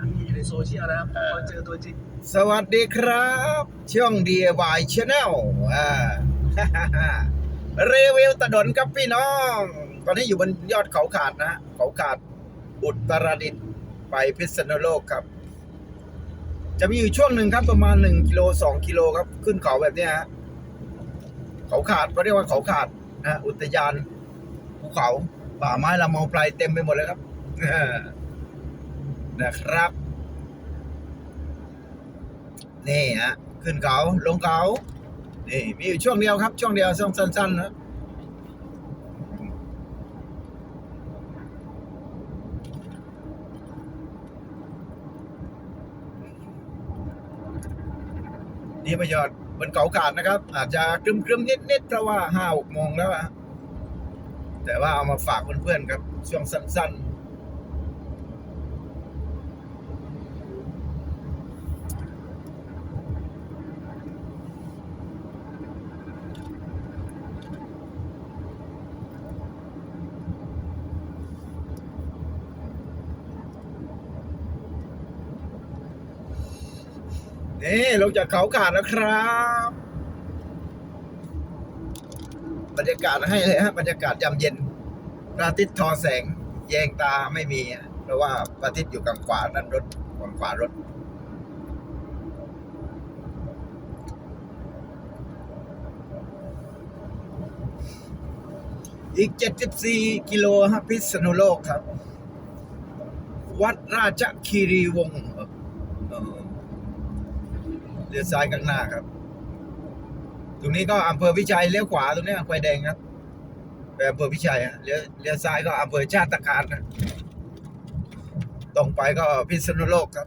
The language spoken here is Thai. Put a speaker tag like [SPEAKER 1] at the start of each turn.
[SPEAKER 1] ที่อยู่ในโซเชียลนะครับ
[SPEAKER 2] เออ
[SPEAKER 1] พอเจอตัวจริง
[SPEAKER 3] สวัสดีครับ ช่อง DIY Channel อ่า รีวิวถนนครับพี่น้อง ตอนนี้อยู่บนยอดเขาขาดนะเขาขาดอุตรดิตถ์ไปพิษณุโลกครับ จะมีอยู่ช่วงหนึ่งครับประมาณ1กิโล2กิโลครับ ขึ้นเขาแบบเนี้ยฮะเขาขาดเขาเรียกว่าเขาขาดนะอุทยานภูเขาป่าไม้ละเมอไพรเต็มไปหมดเลยครับ นะครับ นี่ฮะขึ้นเขาลงเขานี่มีอยู่ช่วงเดียวครับ ช่วงเดียวช่วงสั้นๆนะนี่ประโยชน์บนเขาขาดนะครับ อาจจะครึมๆนิดๆเพราะว่าห้าหกโมงแล้วอะแต่ว่าเอามาฝากเพื่อนๆครับ ช่วงสั้นๆ นี่ลงจากเขาขาดแล้วครับ บรรยากาศให้เลยฮะบรรยากาศยามเย็นพระอาทิตย์ทอแสง แยงตาไม่มี เพราะว่าพระอาทิตย์อยู่กลางขวานั่นรถกลางขวารถ อีก 74 กิโลฮะพิษณุโลกครับ วัดราชคีรีวงศ์ เลี้ยวซ้ายข้างหน้าครับ ตรงนี้ก็อำเภอพิชัยเลี้ยวขวาตรงนี้ไฟแดงครับไปอำเภอพิชัยฮะเลี้ยวเลี้ยวซ้ายก็อำเภอชาติการนะตรงไปก็พิษณุโลกครับ